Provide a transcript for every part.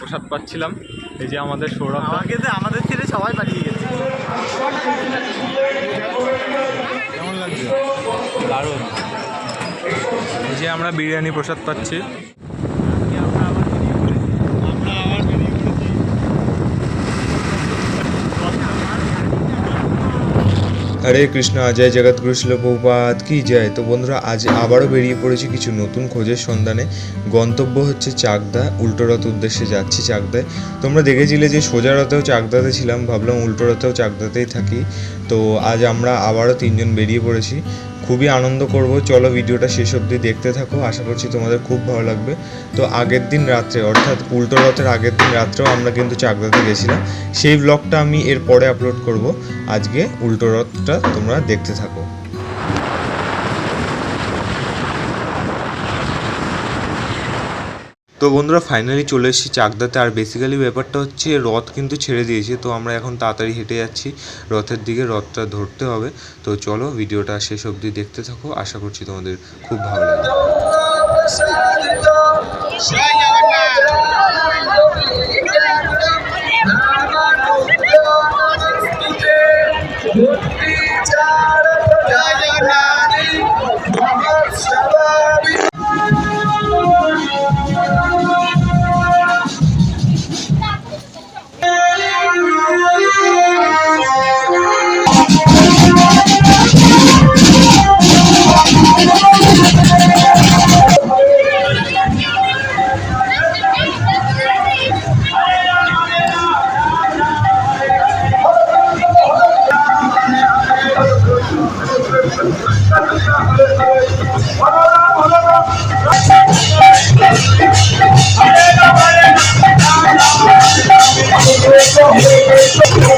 প্রসাদ পাচ্ছিলাম। এই যে আমাদের সৌরভ আমাকে তো আমাদের ছেড়ে সবাই পালিয়ে গেছে। দারুণ। যে আমরা বিরিয়ানি প্রসাদ পাচ্ছি। হরে কৃষ্ণ, জয় জগৎগুরু শিল কি জয়? তো বন্ধুরা, আজ আবারও বেরিয়ে পড়েছি কিছু নতুন খোঁজের সন্ধানে। গন্তব্য হচ্ছে চাকদা উল্টোরথ উদ্দেশ্যে যাচ্ছি চাকদায়। তোমরা দেখেছিলে যে সোজা রথেও চাকদাতে ছিলাম, ভাবলাম উল্টোরথেও চাকদাতেই থাকি। তো আজ আমরা আবারও তিনজন বেরিয়ে পড়েছি। খুবই আনন্দ করব। চলো ভিডিওটা শেষ অবধি দেখতে থাকো। আশা করছি তোমাদের খুব ভালো লাগবে। তো আগের দিন রাত্রে, অর্থাৎ উল্টো রথের আগের দিন রাত্রেও আমরা কিন্তু চাকদাতে গেছিলাম। সেই ব্লগটা আমি এরপরে আপলোড করব। আজকে উল্টো রথটা তোমরা দেখতে থাকো। তো বন্ধুরা ফাইনালি চলে এসেছি চাকদাতে। আর বেসিক্যালি ব্যাপারটা হচ্ছে, রথ কিন্তু ছেড়ে দিয়েছে, তো আমরা এখন তাড়াতাড়ি হেঁটে যাচ্ছি। রথের দিকে রথটা ধরতে হবে। তো চলো, ভিডিওটা শেষ অবধি দেখতে থাকো। আশা করছি তোমাদের খুব ভালো লাগবে। Thank you.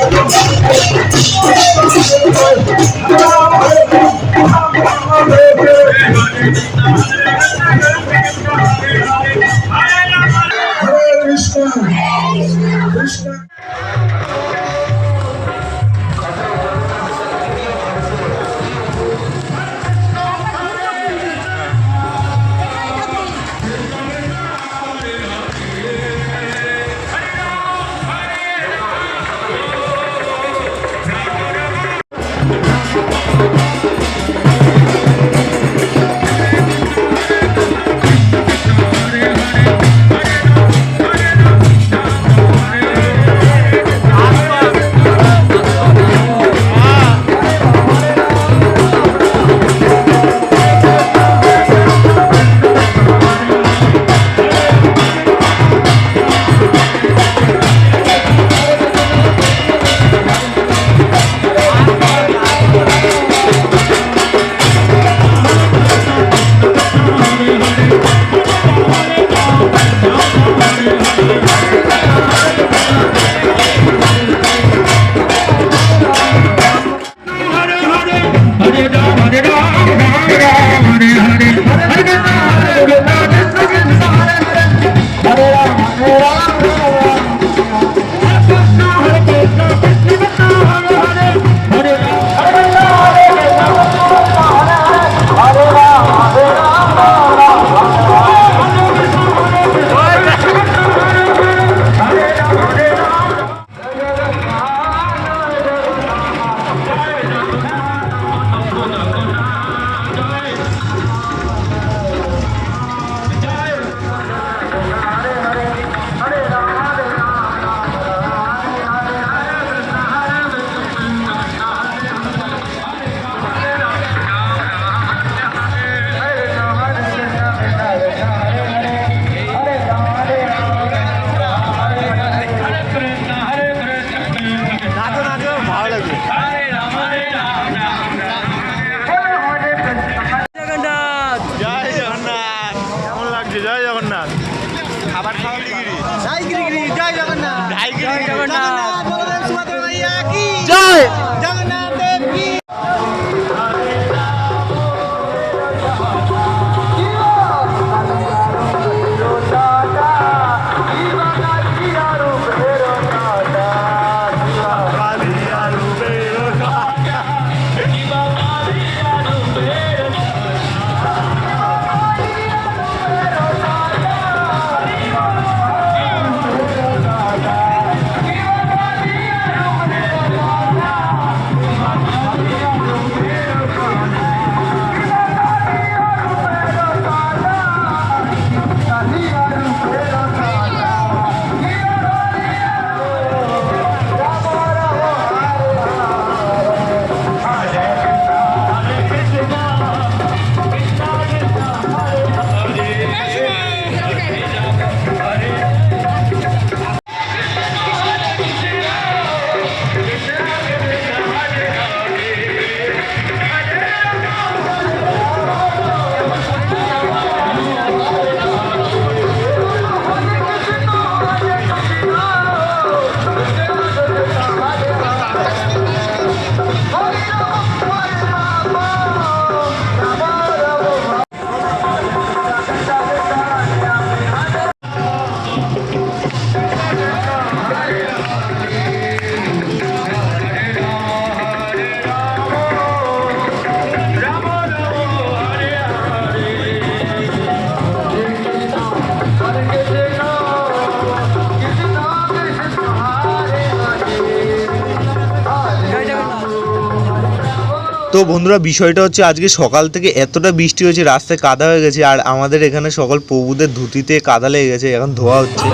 তো বন্ধুরা, বিষয়টা হচ্ছে আজকে সকাল থেকে এতটা বৃষ্টি হয়েছে, রাস্তায় কাদা হয়ে গেছে, আর আমাদের এখানে সকল প্রভুদের ধুতিতে কাদা লেগে গেছে, এখন ধোয়া হচ্ছে।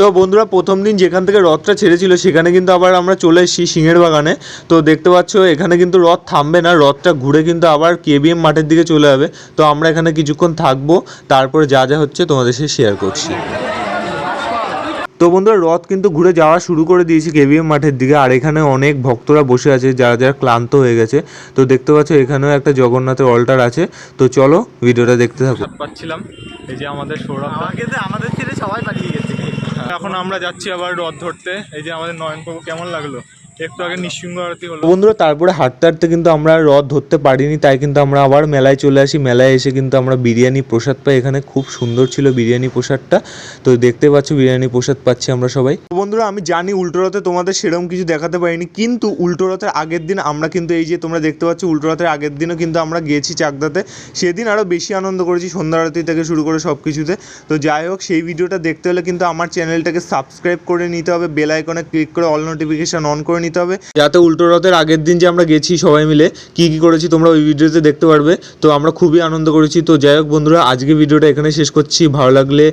তো বন্ধুরা, প্রথম দিন যেখান থেকে রথটা ছেড়েছিল, সেখানে কিন্তু আবার আমরা চলে এসেছি সিংহের বাগানে। তো দেখতে পাচ্ছ, এখানে কিন্তু রথ থামবে না, রথটা ঘুরে কিন্তু আবার কেবিএম মাঠের দিকে চলে যাবে। তো আমরা এখানে কিছুক্ষণ থাকব, তারপরে যা যা হচ্ছে তোমাদের সাথে শেয়ার করছি। তো বন্ধুরা রথ কিন্তু ঘুরে যাওয়া শুরু করে দিয়েছি কেভিএম মাঠের দিকে আর এখানে অনেক ভক্তরা বসে আছে যারা যারা ক্লান্ত হয়ে গেছে। তো দেখতে পাচ্ছ এখানেও একটা জগন্নাথের অল্টার আছে। তো চলো ভিডিওটা দেখতে থাকো। পাচ্ছিলাম। এই যে আমাদের সৌরভ আমাদের ছেড়ে সবাই পালিয়ে গেছে। এখন আমরা যাচ্ছি আবার রথ ধরতে। এই যে আমাদের নয়নবাবু কেমন লাগল? একটু আগে নিঃসিংহ আরতি হলো। বন্ধুরা তারপরে হাঁটতে হাঁটতে কিন্তু আমরা রথ ধরতে পারিনি তাই কিন্তু আমরা আবার মেলায় চলে আসি। মেলায় এসে কিন্তু আমরা বিরিয়ানি প্রসাদ পাই। এখানে খুব সুন্দর ছিল বিরিয়ানি প্রসাদটা। তো দেখতে পাচ্ছ বিরিয়ানি প্রসাদ পাচ্ছি আমরা সবাই। তো বন্ধুরা আমি জানি উল্টো রথে তোমাদের সেরকম কিছু দেখাতে পারিনি কিন্তু উল্টো রথের আগের দিন আমরা কিন্তু এই যে তোমরা দেখতে পাচ্ছ উল্টো রথের আগের দিনও কিন্তু আমরা গিয়েছি চাকদাতে। সেদিন আরও বেশি আনন্দ করেছি সন্ধ্যা আরতি থেকে শুরু করে সব কিছুতে। তো যাই হোক সেই ভিডিওটা দেখতে হলে কিন্তু আমার চ্যানেলটাকে সাবস্ক্রাইব করে নিতে হবে বেল আইকনে ক্লিক করে অল নোটিফিকেশন অন করে নিতে হবে। যাতে উল্টো রথের আগের দিন যে আমরা গেছি সবাই মিলে, কি কি করেছি তোমরা ওই ভিডিওতে দেখতে পারবে। তো আমরা খুবই আনন্দ করেছি। তো যাই হোক বন্ধুরা, আজকে ভিডিওটা এখানে শেষ করছি। ভালো লাগলে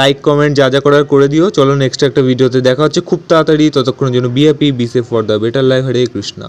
লাইক কমেন্ট যা যা করার করে দিও। চলো নেক্সট একটা ভিডিওতে দেখা হচ্ছে। খুব তাড়াতাড়ি, ততক্ষণের জন্য BAP be safe for the better life Hare Krishna.